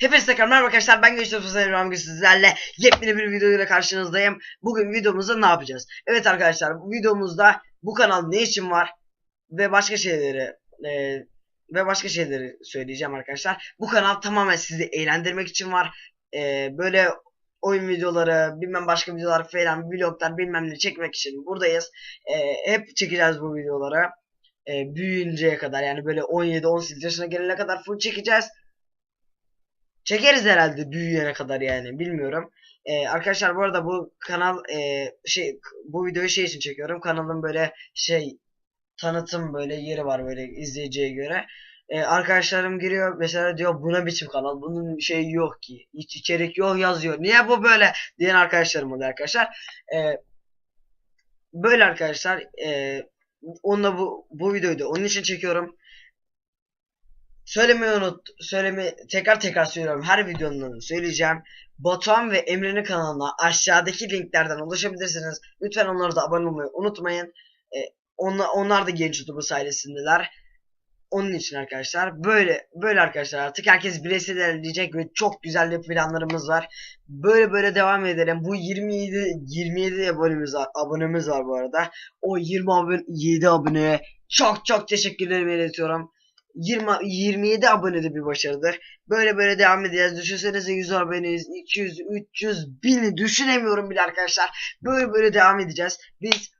Hepinize tekrar merhaba arkadaşlar ben Sosyal İbrahim Gül sizlerle yepyeni bir videoyla karşınızdayım. Bugün videomuzda ne yapacağız? Evet arkadaşlar bu videomuzda bu kanal ne için var ve başka şeyleri e, ve başka şeyleri söyleyeceğim arkadaşlar. Bu kanal tamamen sizi eğlendirmek için var. E, böyle oyun videoları bilmem başka videolar falan vloglar bilmem ne çekmek için buradayız. E, hep çekeceğiz bu videoları. E, büyüyünceye kadar yani böyle 17-18 yaşına gelene kadar full çekeceğiz. Çekeriz herhalde büyüyene kadar yani bilmiyorum. Ee, arkadaşlar bu arada bu kanal e, şey bu videoyu şey için çekiyorum. Kanalın böyle şey tanıtım böyle yeri var böyle izleyiciye göre. Ee, arkadaşlarım giriyor mesela diyor buna biçim kanal bunun şeyi yok ki hiç içerik yok yazıyor. Niye bu böyle diyen arkadaşlarım oluyor arkadaşlar. Ee, böyle arkadaşlar e, onunla bu bu videoyu da onun için çekiyorum. Söylemeyi unut, söyleme tekrar tekrar söylüyorum. Her videonun söyleyeceğim. Batuhan ve Emre'nin kanalına aşağıdaki linklerden ulaşabilirsiniz. Lütfen onlara da abone olmayı unutmayın. Ee, onlar, onlar da genç YouTuber sayesinde Onun için arkadaşlar böyle böyle arkadaşlar artık herkes bireysel ilerleyecek ve çok güzel bir planlarımız var. Böyle böyle devam edelim. Bu 27 27 abonemiz var, abonemiz var bu arada. O 20 abone 7 aboneye çok çok teşekkürlerimi iletiyorum. 20 27 abone de bir başarıdır. Böyle böyle devam edeceğiz. Düşünsenize 100 aboneyiz. 200, 300, 1000'i düşünemiyorum bile arkadaşlar. Böyle böyle devam edeceğiz. Biz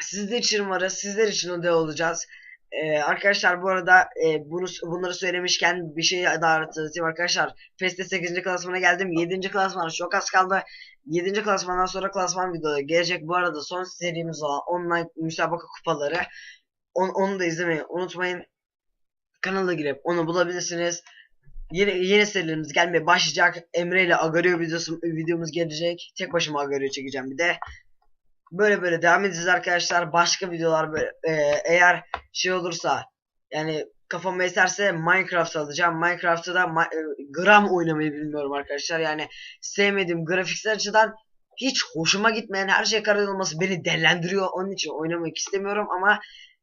sizler için varız. Sizler için de olacağız. Ee, arkadaşlar bu arada e, bunu bunları söylemişken bir şey daha hatırlatayım arkadaşlar. Feste 8. klasmana geldim. 7. klasmana çok az kaldı. 7. klasmandan sonra klasman videoları gelecek. Bu arada son serimiz olan online müsabaka kupaları. On, onu da izlemeyi unutmayın kanala girip onu bulabilirsiniz. Yeni, yeni serilerimiz gelmeye başlayacak. Emre ile Agario videosu, videomuz gelecek. Tek başıma Agario çekeceğim bir de. Böyle böyle devam edeceğiz arkadaşlar. Başka videolar böyle e, eğer şey olursa yani kafama eserse Minecraft alacağım. Minecraft'ta da ma e, gram oynamayı bilmiyorum arkadaşlar. Yani sevmediğim grafiksel açıdan hiç hoşuma gitmeyen her şey karar olması beni delendiriyor. Onun için oynamak istemiyorum ama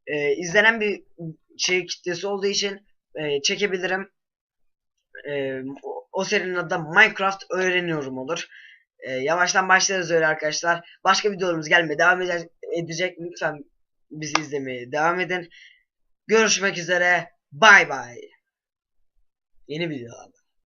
e, izlenen bir şey kitlesi olduğu için e, çekebilirim. E, o, o serinin adı da Minecraft öğreniyorum olur. E, yavaştan başlarız öyle arkadaşlar. Başka videolarımız gelmeye devam edecek. Lütfen bizi izlemeye devam edin. Görüşmek üzere. Bay bay. Yeni videolarda.